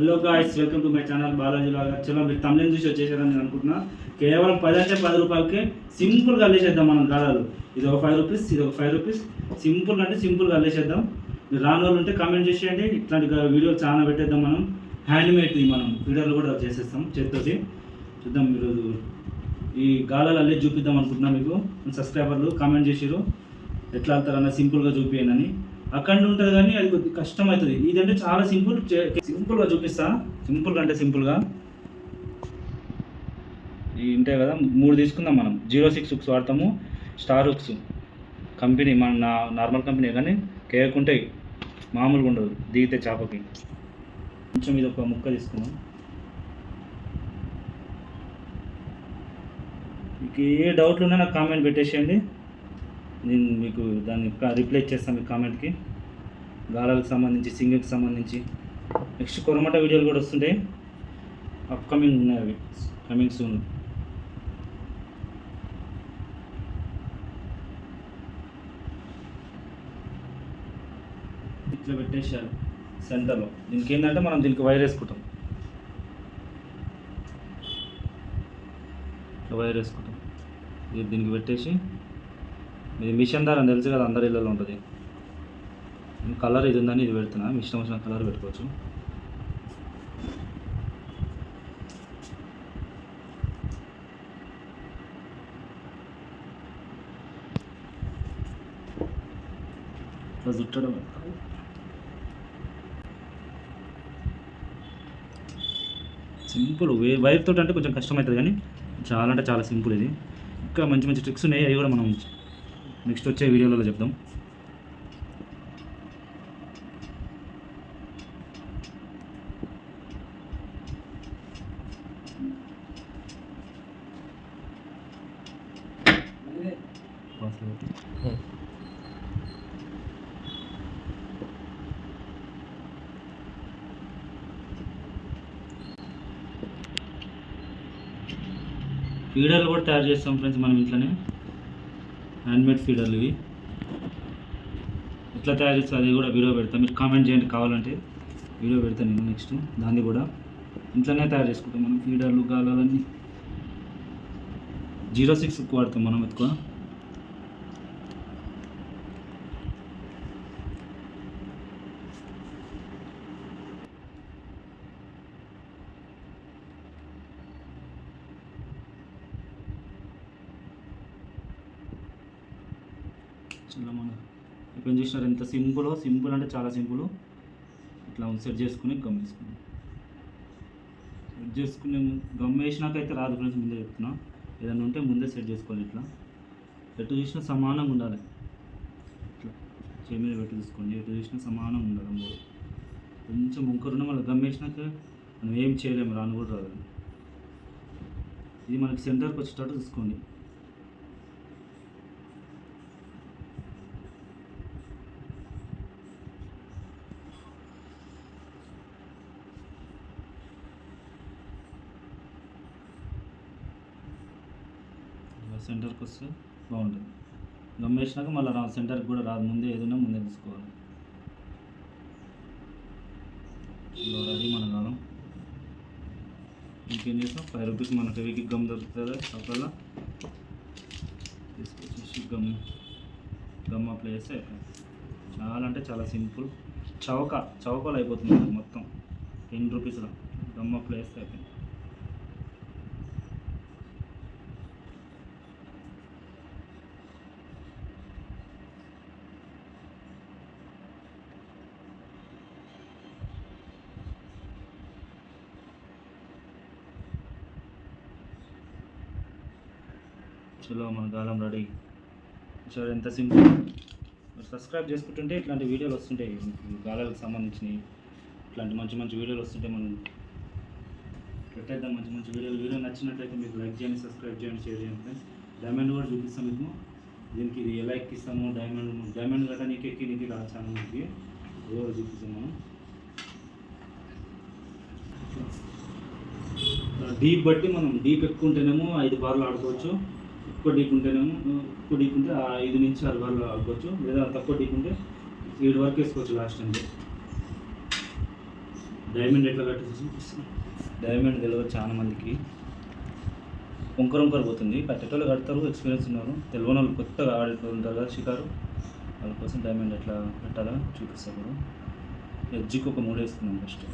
Hello guys welcome to my channel Balaji లాగా చలో మీరు తమిళం చూసి వచ్చేసారని నేను అనుకుంటున్నా. కేవలం పది అంటే పది రూపాయలకే సింపుల్గా అల్లేసేద్దాం మనం గాలాలు. ఇది ఒక ఫైవ్ రూపీస్ ఇది ఒక ఫైవ్ రూపీస్ సింపుల్ అంటే సింపుల్గా అల్లేసేద్దాం. మీరు రాని వాళ్ళు ఉంటే కామెంట్ చేసేయండి ఇట్లాంటి వీడియోలు చాలా పెట్టేద్దాం మనం. హ్యాండ్మేడ్ది మనం. వీడియోలు కూడా చేసేస్తాం చేతితోటి. చూద్దాం మీరు ఈ గాలాలు అల్లే చూపిద్దాం అనుకుంటున్నా మీకు. సబ్స్క్రైబర్లు కామెంట్ చేసిరు ఎట్లా వెళ్తారన్నా సింపుల్గా చూపియండి అని. అక్కడ ఉంటుంది కానీ అది కొద్దిగా కష్టం అవుతుంది ఇదంటే చాలా సింపుల్ సింపుల్గా చూపిస్తా. సింపుల్గా అంటే సింపుల్గా. ఇవి ఉంటాయి కదా మూడు తీసుకుందాం మనం. జీరో సిక్స్ హుక్స్ వాడతాము స్టార్ హుక్స్ కంపెనీ మన నా నార్మల్ కంపెనీ కానీ కేకుంటాయి మామూలుగా ఉండదు దిగితే చేపకి. కొంచెం ఇది ఒక ముక్క తీసుకుందాం. మీకు ఏ డౌట్లు ఉన్నా నాకు కామెంట్ పెట్టేసేయండి. నేను మీకు దాన్ని రిప్లై చేస్తాను మీ కామెంట్కి. గాలాలకు సంబంధించి సింగింగ్కి సంబంధించి. నెక్స్ట్ కొరమట వీడియోలు కూడా వస్తుంటాయి. అప్కమింగ్ ఉన్నాయి అవి కమింగ్ సూన్. ఇట్లా పెట్టేసారు సెంటర్లో. దీనికి ఏంటంటే మనం దీనికి వైర్ వేసుకుంటాం. వైర్ వేసుకుంటాం. దీనికి పెట్టేసి ఇది మిషన్ దారం తెలుసు కదా అందరి ఇళ్ళలో ఉంటుంది. కలర్ ఇది ఉందని ఇది పెడుతున్నా. మిషన్ వచ్చిన కలర్ పెట్టుకోవచ్చు. ఇట్లా చుట్టడం సింపుల్ వే వైర్ తోటి అంటే కొంచెం కష్టం అవుతుంది కానీ చాలా అంటే చాలా సింపుల్ ఇది. ఇంకా మంచి మంచి ట్రిక్స్ ఉన్నాయి. అవి కూడా మనం నెక్స్ట్ వచ్చే వీడియోలలో చెప్దాం. ఫీడర్లు కూడా తయారు చేస్తాం ఫ్రెండ్స్ మనం ఇంట్లోనే. హ్యాండ్మేడ్ ఫీడర్లు ఇవి. ఎట్లా తయారు చేస్తే అది కూడా వీడియో పెడతాం. మీరు కామెంట్ చేయండి కావాలంటే. వీడియో పెడతాను నేను నెక్స్ట్ దాన్ని కూడా. ఇంట్లోనే తయారు చేసుకుంటాం మనం ఫీడర్లు గాలాలన్నీ. జీరో సిక్స్ వాడతాం మనం ఎక్కువ. చాలా మన ఇప్పుడు చూసినారు? ఎంత సింపుల్ సింపుల్ అంటే చాలా సింపుల్. ఇట్లా సెట్ చేసుకుని గమ్ వేసుకున్నాం సెట్ చేసుకునే గమ్ వేసినాక అయితే రాదు ఫ్రెండ్స్ ముందే చెప్తున్నా. ఏదైనా ఉంటే ముందే సెట్ చేసుకోవాలి ఇట్లా. ఎటు చూసినా సమానంగా ఉండాలి. ఇట్లా చేయి మీద పెట్టి తీసుకోండి. ఎటు చూసినా సమానంగా ఉండాలి మూడు కొంచెం ముంకరున్న మళ్ళీ గమ్ వేసినాక మనం ఏం చేయలేము రాను కూడా రాదు. ఇది మనకి సెంటర్కి వచ్చేటట్టు చూసుకోండి ఇలా సెంటర్కి వస్తే బాగుంటుంది. గమ్ వేసినాక మళ్ళీ రా సెంటర్కి కూడా రాదు ముందే ఏదైనా ముందే తీసుకోవాలి. ఇలా రెడీ మన కాలం ఇంకేం చేస్తాం? ఫైవ్ రూపీస్ మన ఫెవికి గమ్ దొరుకుతుంది? అక్కడ తీసుకొచ్చేసి గమ్ గమ్ అప్లై చేస్తే అయిపోయింది చాలా అంటే చాలా సింపుల్. చౌక చౌకలు అయిపోతుంది మొత్తం. టెన్ రూపీస్లో గమ్ అప్లై చేస్తే అయిపోయింది చలో మన గాలం రెడీ సో ఎంత సింపుల్ మీరు సబ్స్క్రైబ్ చేసుకుంటుంటే ఇట్లాంటి వీడియోలు వస్తుంటాయి గాలాలకు సంబంధించినవి ఇట్లాంటి మంచి మంచి వీడియోలు వస్తుంటాయి మనం పెట్టేద్దాం. మంచి మంచి వీడియోలు. వీడియో నచ్చినట్లయితే మీకు లైక్ చేయండి సబ్స్క్రైబ్ చేయండి షేర్ చేయండి ఫ్రెండ్స్ డైమండ్ కూడా చూపిస్తాం మీకు. దీనికి ఇది ఎలా ఎక్కిస్తాము డైమండ్ డైమండ్ గట్రా నీకు ఎక్కి నీకు రా ఛానల్ మీకు కూడా చూపిస్తాం మనం. డీప్ బట్టి మనం డీప్ ఎక్కువ ఉంటేనేమో ఐదు బార్లు ఆడుకోవచ్చు. ఎక్కువ డీప్ ఉంటేనేమో ఎక్కువ డీప్ ఉంటే ఆ ఐదు నుంచి ఆరు వరకు ఆడుకోవచ్చు లేదా తక్కువ డీప్ ఉంటే ఏడు వరకు వేసుకోవచ్చు లాస్ట్ అంటే డైమండ్ ఎట్లా కట్టేసి డైమండ్ తెలియదు చాలా మందికి. వంకర వంకర పోతుంది. కట్టేటోళ్ళు కడతారు ఎక్స్పీరియన్స్ ఉన్నారు తెలియని వాళ్ళు కొత్తగా ఆడేటోళ్ళు ఉంటారు కదా షికారు. వాళ్ళ కోసం డైమండ్ ఎట్లా కట్టాలా చూపిస్తారు ఎడ్జికి ఒక మూడు వేస్తున్నాం ఫస్ట్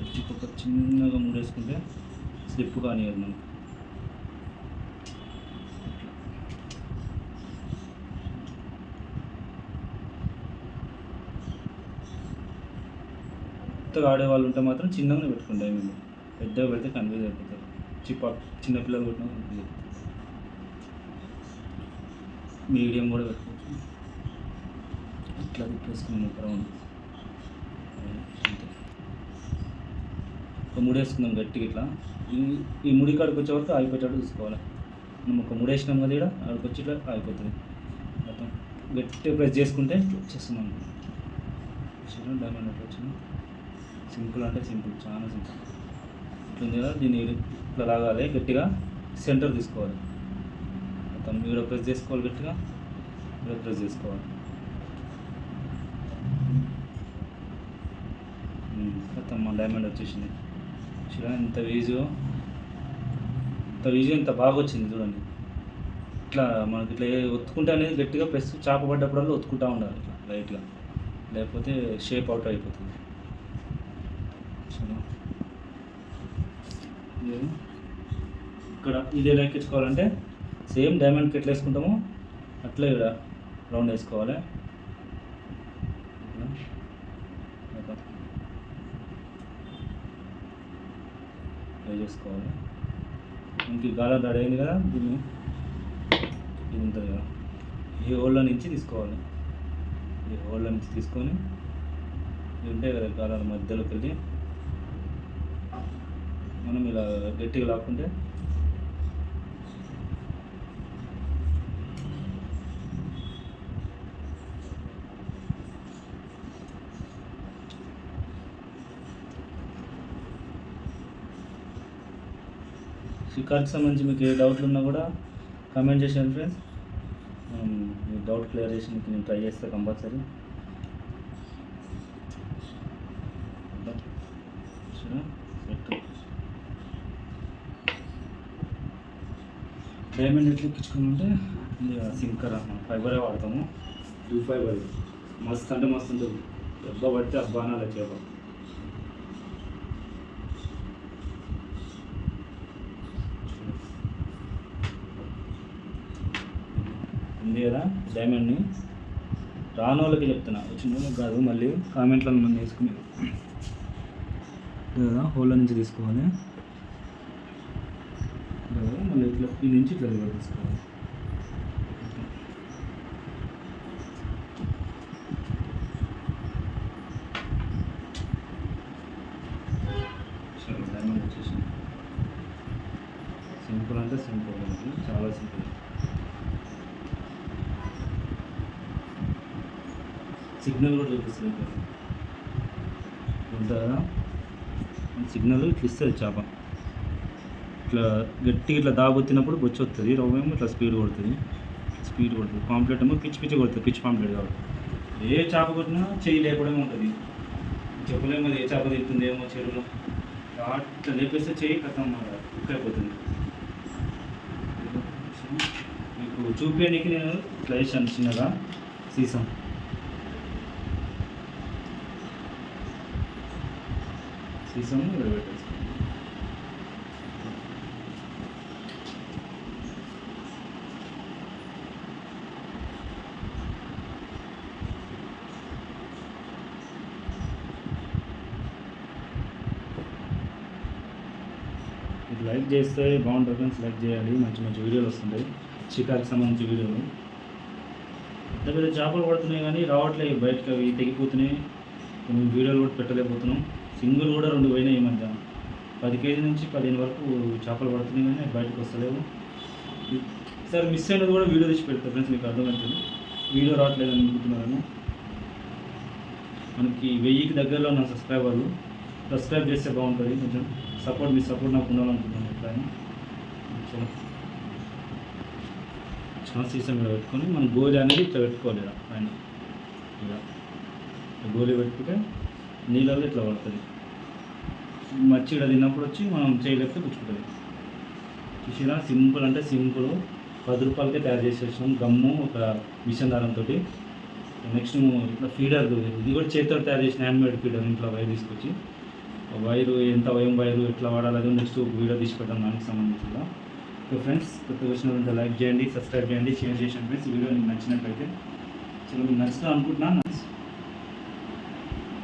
ఎడ్జికి ఒక చిన్నగా మూడు వేసుకుంటే స్లిప్ కానివ్వదు మనం కొత్తగా ఆడేవాళ్ళు ఉంటే మాత్రం చిన్నగానే పెట్టుకుంటాయి మేము పెద్దగా పెడితే కన్ఫ్యూజ్ అయిపోతారు. చిప్ప చిన్నపిల్లలు కొట్టినా కన్ఫ్యూజ్ అయిపోతారు. మీడియం కూడా పెట్టుకోవచ్చు. ఇట్లా తిప్పేసుకున్నాం ఒక రౌండ్. ముడేసుకుందాం ముడి గట్టిగా ఇట్లా. ఈ ఈ ముడి కాడికి వచ్చే వరకు ఆగిపోయేటట్టు చూసుకోవాలి. మనం ఒక ముడి వేసినాం కదా ఇక్కడ ఆడికి వచ్చి ఇట్లా ఆగిపోతుంది. మొత్తం గట్టిగా ప్రెస్ చేసుకుంటే వచ్చేస్తున్నాం డైమండ్ అట్లా వచ్చింది. సింపుల్ అంటే సింపుల్ చాలా సింపుల్ ఇట్లుంది కదా దీన్ని ఇట్లా లాగాలి గట్టిగా సెంటర్ తీసుకోవాలి. మొత్తం ఇక్కడ ప్రెస్ చేసుకోవాలి గట్టిగా ఇక్కడ ప్రెస్ చేసుకోవాలి. మొత్తం మా డైమండ్ వచ్చేసింది. చూడండి ఇంత వీజు ఇంత వీజు ఇంత బాగా వచ్చింది చూడండి. ఇట్లా మనకి ఇట్లా ఒత్తుకుంటే అనేది గట్టిగా ప్రెస్ చాప పడ్డప్పుడల్లా ఒత్తుకుంటా ఉండాలి ఇట్లా లైట్గా. లేకపోతే షేప్ అవుట్ అయిపోతుంది. ఇది ఇక్కడ ఇది ఎలా ఎక్కించుకోవాలంటే సేమ్ డైమండ్కి ఎట్లా వేసుకుంటామో అట్లా ఇక్కడ రౌండ్ వేసుకోవాలి ఇట్లా. ఇట్లా. ట్రై చేసుకోవాలి. ఇంక గాలం రెడీ అయింది కదా దీన్ని ఇది ఉంటుంది కదా ఈ హోల్లో నుంచి తీసుకోవాలి. ఈ హోల్లో నుంచి తీసుకొని ఉంటాయి కదా గాలాల మధ్యలోకి వెళ్ళి మనం ఇలా గట్టిగా లాక్కుంటే షికార్కి సంబంధించి మీకు ఏ డౌట్లు ఉన్నా కూడా కామెంట్ చేసాను ఫ్రెండ్స్ మీ డౌట్ క్లియర్ చేసి నేను ట్రై చేస్తాను కంపల్సరీ డైమండ్ ఎట్లా ఎక్కించుకుంటే సింకర్ మనం ఫైబరే వాడతాము. టూ ఫైబర్ మస్తు అంటే మస్తు ఉంటుంది. దెబ్బ పడితే అబ్బానా చేప ఉంది కదా డైమండ్ని రాని వాళ్ళకి చెప్తున్నా. వచ్చిన వాళ్ళకి కాదు మళ్ళీ కామెంట్లో మనం వేసుకునేది కదా హోల్ నుంచి తీసుకోవాలి. మళ్ళీ ఇట్లా ఈ నుంచి ఇట్లా రివర్స్ తీసుకోవాలి. డైమండ్ సింపుల్ అంటే సింపుల్ చాలా సింపుల్ సిగ్నల్ కూడా చూపిస్తుంది ఉంటుందా? సిగ్నల్ ఇట్లా ఇస్తుంది చేప. ఇట్లా గట్టిగా ఇట్లా దాబొత్తినప్పుడు బొచ్చు వస్తుంది రవ్వేమో ఇట్లా స్పీడ్ కొడుతుంది. స్పీడ్ కొడుతుంది. పాంప్లెట్ ఏమో పిచ్చి పిచ్చి కొడుతుంది పిచ్చి పాంప్లెట్ కాబట్టి. ఏ చేప కొట్టినా చెయ్యి లేపడమే ఉంటుంది. చెప్పలేము అది ఏ చేప తింటుంది ఏమో చెరువులో. అట్లా లేపేస్తే చెయ్యి కథం కుక్ అయిపోతుంది. మీకు చూపించడానికి నేను ఇట్లా వేసాను చిన్నగా సీసం. సీసం ఇక్కడ పెట్టేసుకోండి ఇది లైక్ చేస్తే బాగుంటుంది ఫ్రెండ్స్ లైక్ చేయాలి. మంచి మంచి వీడియోలు వస్తుంటాయి. షికార్కి సంబంధించి వీడియోలు. పెద్ద పెద్ద చేపలు పడుతున్నాయి కానీ రావట్లేదు. బయటకు అవి తెగిపోతున్నాయి. కొన్ని వీడియోలు కూడా పెట్టలేకపోతున్నాం. సింగిల్ కూడా రెండు పోయినాయి ఈ మధ్య. పది కేజీ నుంచి పదిహేను వరకు చేపలు పడుతున్నాయి కానీ బయటకు వస్తలేవు. సార్ మిస్ అయినది కూడా వీడియో తీసి పెడతారు ఫ్రెండ్స్ మీకు అర్థమవుతుంది. వీడియో రావట్లేదు అని మనకి వెయ్యికి దగ్గరలో ఉన్న సబ్స్క్రైబర్లు సబ్స్క్రైబ్ చేస్తే బాగుంటుంది. కొంచెం సపోర్ట్ మీ సపోర్ట్ నాకు ఉండాలనుకుంటున్నాను ఎప్పుడైనా. చలో చాలా సీసం ఇలా పెట్టుకొని మనం గోలి అనేది ఇట్లా పెట్టుకోవాలి ఇలా పైన. ఇలా గోళీ పెట్టుకుంటే నీళ్ళలో ఇట్లా పడుతుంది. మచ్చి తిన్నప్పుడు వచ్చి మనం చేయలేకపోతే పుచ్చుకుంటుంది చూసినా సింపుల్ అంటే సింపుల్. పది రూపాయలకే తయారు చేసేసాం. గమ్ము ఒక మిషన్ దారంతో నెక్స్ట్ ఇట్లా ఫీడర్ ఇది కూడా చేతితో తయారు చేసిన హ్యాండ్మేడ్ ఫీడర్ ఇంట్లో వైర్ తీసుకొచ్చి. ఆ వైరు ఎంత వయం వైరు ఎట్లా వాడాలి నెక్స్ట్ వీడియో తీసి దానికి సంబంధించిన సో ఫ్రెండ్స్ కొత్త వచ్చిన లైక్ చేయండి సబ్స్క్రైబ్ చేయండి షేర్ చేయండి ఫ్రెండ్స్. వీడియో మీకు నచ్చినట్లయితే. చాలా మీకు నచ్చుతా అనుకుంటున్నాను?